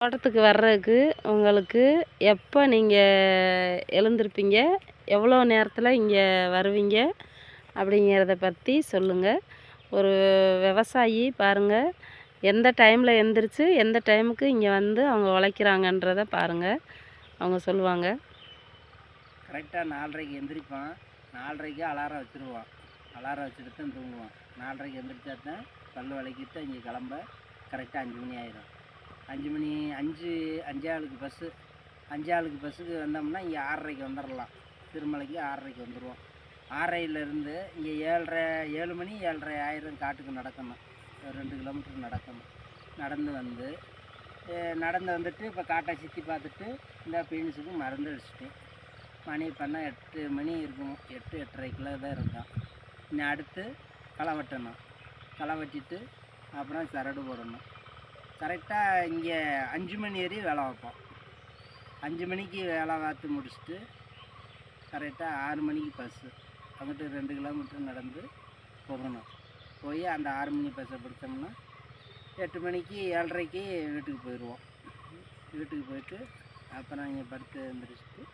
தோட்டத்துக்கு வர்றதுக்கு உங்களுக்கு எப்போ நீங்கள் எழுந்திருப்பீங்க? எவ்வளோ நேரத்தில் இங்கே வருவீங்க? அப்படிங்கிறத பற்றி சொல்லுங்கள் ஒரு விவசாயி பாருங்கள் எந்த டைமில் எந்திரிச்சு எந்த டைமுக்கு இங்கே வந்து அவங்க உழைக்கிறாங்கன்றத பாருங்கள் அவங்க சொல்லுவாங்க. கரெக்டாக நாலரைக்கு எந்திரிப்பான். நாலரைக்கு அலாரம் வச்சுருவான். அலாரம் வச்சுட்டு தான் தூங்குவான். நாலரைக்கு எந்திரிச்சா தான் பல்லு விளக்கிட்டு இங்கே கிளம்ப கரெக்டாக அஞ்சு மணி ஆயிரும். அஞ்சு மணி அஞ்சு அஞ்சாளுக்கு பஸ்ஸு அஞ்சாளுக்கு பஸ்ஸுக்கு வந்தோம்னா இங்கே ஆறரைக்கு வந்துடலாம் திருமலைக்கு ஆறரைக்கு வந்துடுவோம் ஆறரையிலேருந்து இங்கே ஏழரை ஏழு மணி ஏழரை ஆயிரம் காட்டுக்கு நடக்கணும். ஒரு ரெண்டு கிலோமீட்டர் நடக்கணும். நடந்து வந்து நடந்து வந்துட்டு இப்போ காட்டை சுற்றி பார்த்துட்டு இந்த பீன்ஸுக்கு மருந்து அடிச்சிட்டேன் மணி பண்ணால் எட்டு மணி இருக்கும். எட்டு எட்டரைக்குள்ள தான் இருக்கும் இன்னும் அடுத்து களை வெட்டணும் களை வெட்டிட்டு அப்புறம் சரடு போடணும். கரெக்டாக இங்கே அஞ்சு மணி வரையும் வேலை வைப்போம். அஞ்சு மணிக்கு வேலை பார்த்து முடிச்சுட்டு கரெக்டாக ஆறு மணிக்கு பஸ்ஸு அங்கிட்டு ரெண்டு கிலோமீட்டர் நடந்து போகணும். போய் அந்த ஆறு மணி பஸ்ஸை பிடிச்சோம்னா எட்டு மணிக்கு ஏழரைக்கு வீட்டுக்கு போயிடுவோம். வீட்டுக்கு போயிட்டு அப்புறம் இங்கே படுத்து எழுந்திரிச்சிட்டு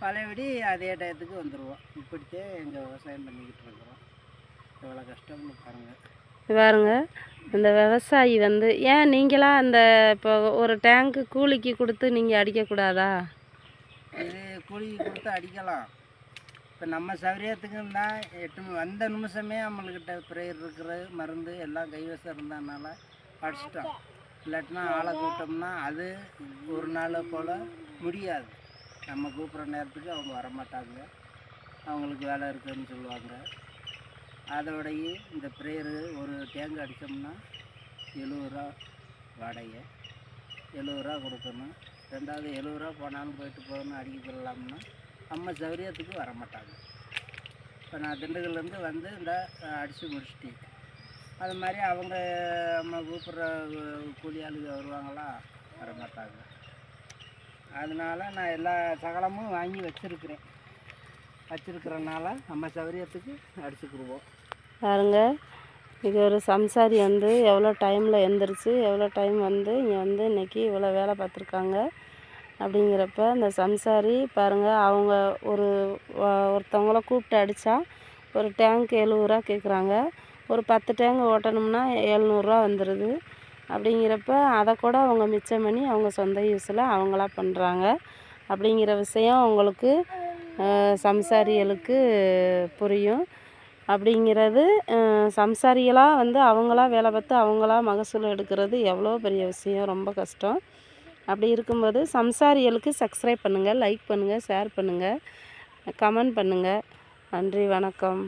பழையபடி அதே டயத்துக்கு வந்துடுவோம் இப்படித்தே எங்கள் விவசாயம் பண்ணிக்கிட்டு இருக்கிறோம். எவ்வளோ கஷ்டம்னு பாருங்கள் பாருங்க இந்த விவசாயி வந்து ஏன் நீங்களாம் அந்த இப்போ ஒரு டேங்க்கு கூலிக்கு கொடுத்து நீங்கள் அடிக்கக்கூடாதா? இது கூலிக்கு கொடுத்து அடிக்கலாம். இப்போ நம்ம சௌரியத்துக்கும் எட்டு வந்த நிமிஷமே நம்மளுக்கிட்ட ப்ரேயர் இருக்கிற மருந்து எல்லாம் கைவசம் இருந்ததுனால அடிச்சிட்டோம். இல்லாட்டினா ஆளை கூப்பிட்டோம்னா அது ஒரு நாள் போல் முடியாது. நம்ம கூப்பிட்ற நேரத்துக்கு அவங்க வரமாட்டாங்க. அவங்களுக்கு வேலை இருக்குதுன்னு சொல்லுவாங்க. அதோடையே இந்த ப்ரேயரு ஒரு டேங்க் அடித்தோம்னா எழுபது ரூபா வாடகை. எழுபது ரூபா கொடுக்கணும். ரெண்டாவது எழுபது ரூபா போனாலும் போயிட்டு போகணும் அடிக்க அம்மா நம்ம சௌரியத்துக்கு வரமாட்டாங்க இப்போ நான் திண்டுக்கல்லேருந்து வந்து இந்த அடித்து முடிச்சிட்டேன். அது மாதிரி அவங்க நம்ம கூப்பிட்ற கூலி ஆளுங்க வருவாங்களா வரமாட்டாங்க அதனால நான் எல்லா சகலமும் வாங்கி வச்சுருக்கிறேன். வச்சுருக்கிறனால நம்ம சௌரியத்துக்கு அடிச்சுக்கிடுவோம். பாருங்க இது ஒரு சம்சாரி வந்து எவ்வளோ டைமில் எந்திரிச்சு எவ்வளோ டைம் வந்து இங்கே வந்து இன்னைக்கு இவ்வளோ வேலை பார்த்துருக்காங்க அப்படிங்கிறப்ப இந்த சம்சாரி பாருங்கள் அவங்க ஒரு ஒருத்தவங்கள கூப்பிட்டு அடித்தா ஒரு டேங்க் எழுபது ரூபா கேட்குறாங்க. ஒரு பத்து டேங்க் ஓட்டணும்னா எழுநூறுவா வந்துடுது அப்படிங்கிறப்ப அதை கூட அவங்க மிச்சம் பண்ணி அவங்க சொந்த யூஸில் அவங்களா பண்ணுறாங்க. அப்படிங்கிற விஷயம் அவங்களுக்கு சம்சாரிகளுக்கு புரியும். அப்படிங்கிறது சம்சாரிகளாக வந்து அவங்களா வேலை பார்த்து அவங்களா மகசூல் எடுக்கிறது எவ்வளோ பெரிய விஷயம் ரொம்ப கஷ்டம். அப்படி இருக்கும்போது சம்சாரிகளுக்கு சப்ஸ்கிரைப் பண்ணுங்கள் லைக் பண்ணுங்கள் ஷேர் பண்ணுங்கள் கமெண்ட் பண்ணுங்கள் நன்றி வணக்கம்.